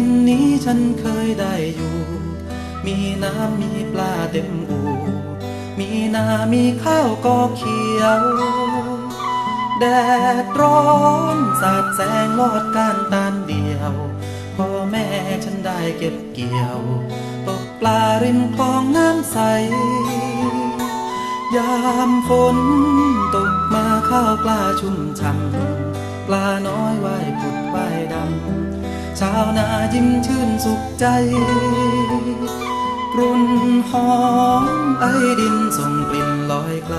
ทินนี้ฉันเคยได้อยู่ มีน้ำมีปลาเต็มอู่มีนามีข้าวก็เขียว แดดร้อนสาดแสงลอดการตานเดียว พ่อแม่ฉันได้เก็บเกี่ยว ตกปลาริมคลองน้ำใส ยามฝนตกมาข้าวปลาชุ่มช่ำปลาน้อยว่ายผุดว่ายดำ ชาวนายิ้มชื่นสุขใจ กรุ่นหอมไอดินส่งกลิ่นลอยไกล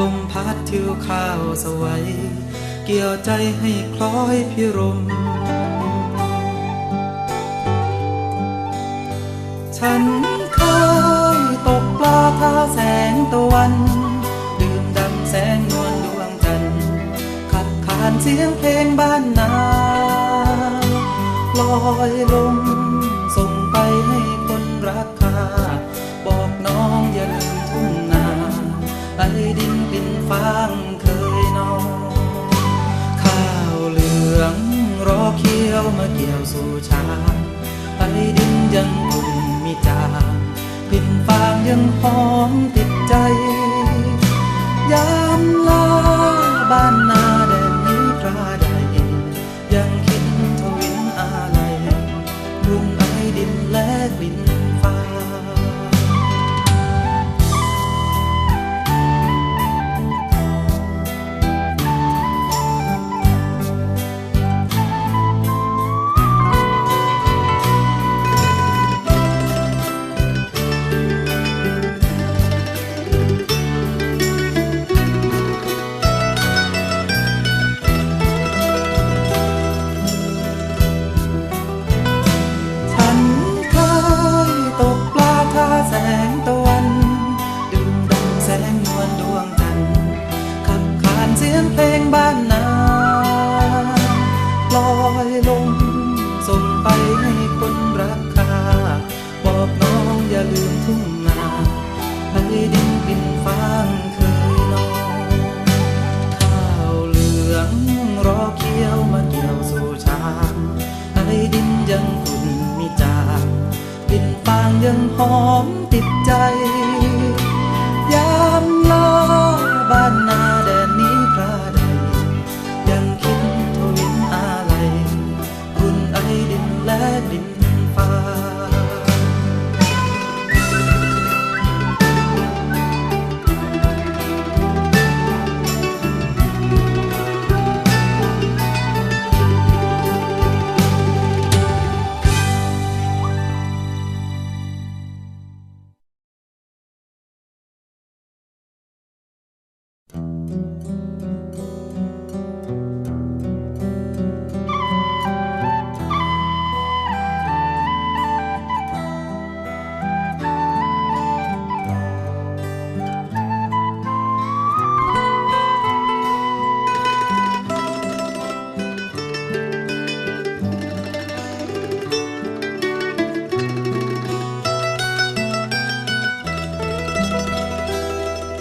ลมพัดทิวข้าวสวัย เกี่ยวใจให้คล้อยพิรม ฉันเคยตกปลาท่าแสงตะวัน ดื่มดำแสงนวลดวงจันทร์ขับขานเสียงเพลงบ้านนา ลอยลมส่งไปให้คนรักคาบอกน้องอย่าลืมทุ่งนาไอดินกลิ่นฟางเคยนอนข้าวเหลืองรอเคี้ยวมาเกี่ยวสู่ชาไอดินยังอุ่นมีจางกลิ่นฟางยังหอมติดใจ ยามลาบ้านนา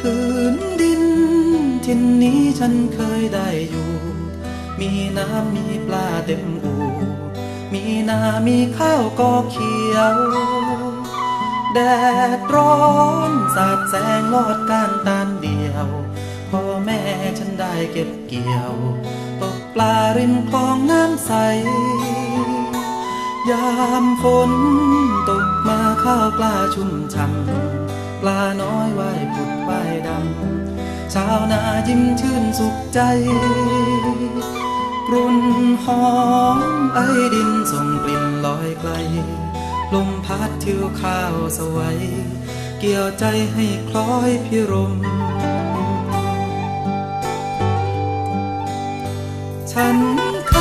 พื้นดินทินนี้ฉันเคยได้อยู่ มีน้ำมีปลาเต็มอู่มีนามีข้าวก็เขียว แดดร้อนสาดแสงลอดก้ารตานเดียวพ่อแม่ฉันได้เก็บเกี่ยว ตกปลาริมคลองน้ำใส ยามฝนตกมาข้าวปลาชุ่มช่ำ ปลาน้อยว่ายผุดว่ายดำชาวนายิ้มชื่นสุขใจกรุ่นหอมไอดินส่งกลิ่นลอยไกล ลมพัดทิวข้าวสวัย เกี่ยวใจให้คล้อยพิรม ฉันเค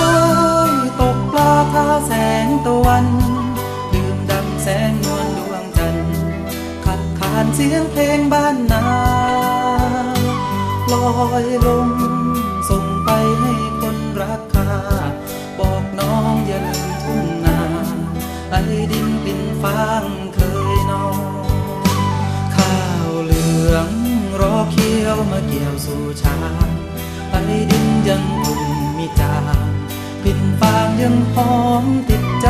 ยตกปลาท่าแสงตะวัน ดื่มดำแสงนวลานเสียงเพลงบ้านนาลอยลมส่งไปให้คนรักค่าบอกน้องอย่าลืมทุ่งนาไอ้ดินกลิ่นฟางเคยนอนข้าวเหลืองรอเคี้ยวมาเกี่ยวสู่ชาไอ้ดินยังอุ่นมีจางกลิ่นฟางยังหอมติดใจ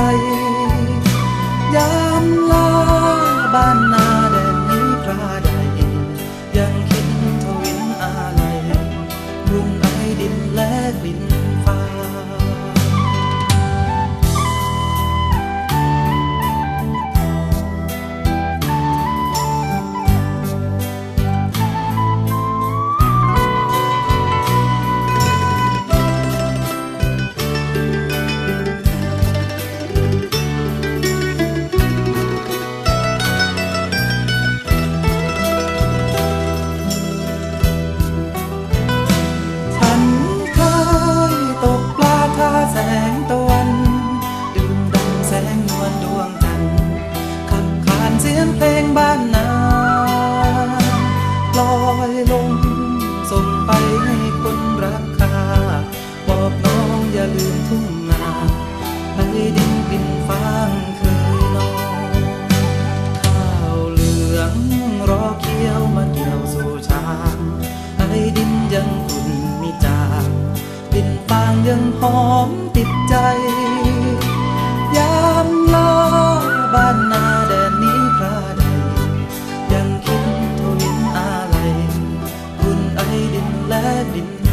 ยามลาบ้าน ยังคุณมีจางกลิ่นปางยังหอมติดใจ ยามลอบ้านนาแดนนี้คราใดยังคิดทวินอะไรคุณไอดินและดิน